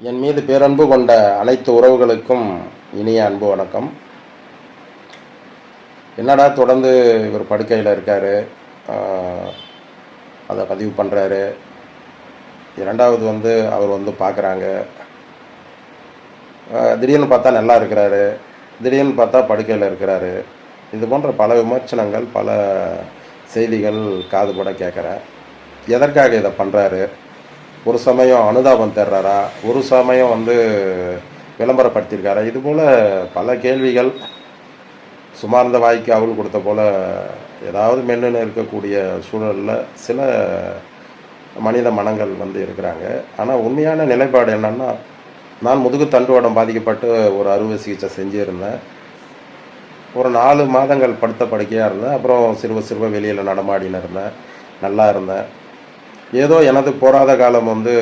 என் மீது பேரன்பு கொண்ட அனைத்து உறவுகளுக்கும் இனிய அன்பு வணக்கம். என்னடா தொடர்ந்து இவர் படுக்கையில் இருக்கார்? அதை பதிவு பண்ணுறாரு இரண்டாவது வந்து அவர் வந்து பார்க்குறாங்க திடீர்னு பார்த்தா நல்லா இருக்கிறாரு. திடீர்னு பார்த்தா படுக்கையில் இருக்கிறாரு. இது போன்ற பல விமர்சனங்கள் பல செய்திகள் காதுபட கேட்குறேன் எதற்காக இதை பண்ணுறாரு ஒரு சமயம் அனுதாபம் தர்றாரா ஒரு சமயம் வந்து விளம்பரப்படுத்தியிருக்காரா? இது போல் பல கேள்விகள் சுமார்ந்த வாய்க்கு அவள் கொடுத்த போல் ஏதாவது மென்னுன்னு இருக்கக்கூடிய சூழலில் சில மனித மனங்கள் வந்து இருக்கிறாங்க. ஆனால் உண்மையான நிலைப்பாடு என்னன்னா நான் முதுகு தண்டுவடம் பாதிக்கப்பட்டு ஒரு அறுவை சிகிச்சை செஞ்சுருந்தேன். ஒரு நாலு மாதங்கள் படுத்த படுக்கையாக இருந்தேன். அப்புறம் சிறுவ சிறுவ வெளியில் நடமாடின்னு இருந்தேன். நல்லா இருந்தேன். ஏதோ எனது போராத காலம் வந்து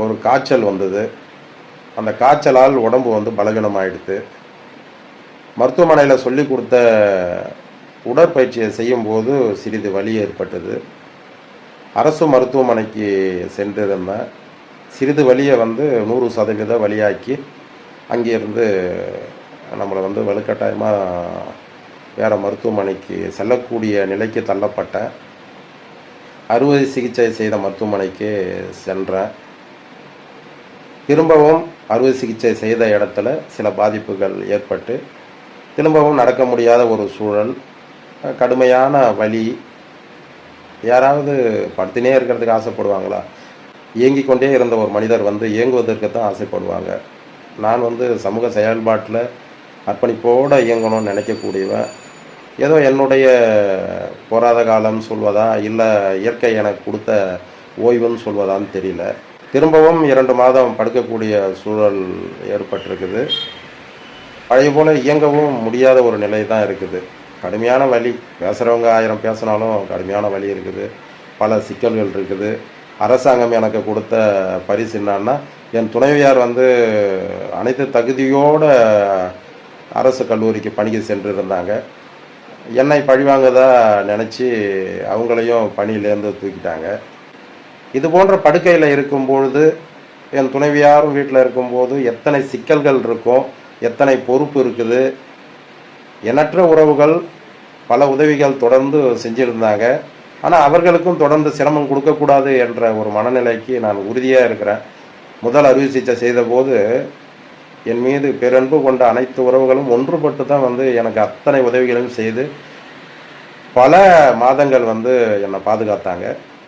ஒரு காய்ச்சல் வந்தது. அந்த காய்ச்சலால் உடம்பு வந்து பலவீனமாயிடுது மருத்துவமனையில் சொல்லி கொடுத்த உடற்பயிற்சியை செய்யும்போது சிறிது வலி ஏற்பட்டது. அரசு மருத்துவமனைக்கு சென்றிருந்தேன் சிறிது வழியை வந்து நூறு சதவீத வழியாக்கி அங்கேருந்து நம்மளை வந்து வலுக்கட்டாயமாக வேறு மருத்துவமனைக்கு செல்லக்கூடிய நிலைக்கு தள்ளப்பட்டேன். அறுவை சிகிச்சை செய்த மருத்துவமனைக்கு சென்றேன். திரும்பவும் அறுவை சிகிச்சை செய்த இடத்துல சில பாதிப்புகள் ஏற்பட்டு திரும்பவும் நடக்க முடியாத ஒரு சூழல் கடுமையான வலி. யாராவது படுத்தினே இருக்கிறதுக்கு ஆசைப்படுவாங்களா? இயங்கிக் கொண்டே இருந்த ஒரு மனிதர் வந்து இயங்குவதற்கு தான் ஆசைப்படுவாங்க. நான் வந்து சமூக செயல்பாட்டில் அர்ப்பணிப்போடு இயங்கணும்னு நினைக்கக்கூடியவன். ஏதோ என்னுடைய போராத காலம் சொல்வதா இல்லை இயற்கை எனக்கு கொடுத்த ஓய்வுன்னு சொல்வதான்னு தெரியல. திரும்பவும் இரண்டு மாதம் படுக்கக்கூடிய சூழல் ஏற்பட்டிருக்குது. பழைய போல் இயங்கவும் முடியாத ஒரு நிலை தான் இருக்குது. கடுமையான வழி பேசுகிறவங்க ஆயிரம் பேசினாலும் கடுமையான வழி இருக்குது. பல சிக்கல்கள் இருக்குது. அரசாங்கம் எனக்கு கொடுத்த பரிசு என்னன்னா என் துணைவியார் வந்து அனைத்து தகுதியோடு அரசு கல்லூரிக்கு பணிக்கு சென்றிருந்தாங்க. என்னை பழிவாங்கதா நினச்சி அவங்களையும் பணியிலேருந்து தூக்கிட்டாங்க. இது போன்ற படுக்கையில் இருக்கும்பொழுது என் துணைவியாரும் வீட்டில் இருக்கும்போது எத்தனை சிக்கல்கள் இருக்கும் எத்தனை பொறுப்பு இருக்குது எண்ணற்ற உறவுகள் பல உதவிகள் தொடர்ந்து செஞ்சுருந்தாங்க. ஆனால் அவர்களுக்கும் தொடர்ந்து சிரமம் கொடுக்கக்கூடாது என்ற ஒரு மனநிலைக்கு நான் உறுதியாக இருக்கிறேன். முதல் அறுவை சிகிச்சை செய்தபோது என் மீது பேரன்பு கொண்ட அனைத்து உறவுகளும் ஒன்றுபட்டு தான் வந்து எனக்கு அத்தனை உதவிகளையும் செய்து பல மாதங்கள் வந்து என்னை பாதுகாத்தாங்க.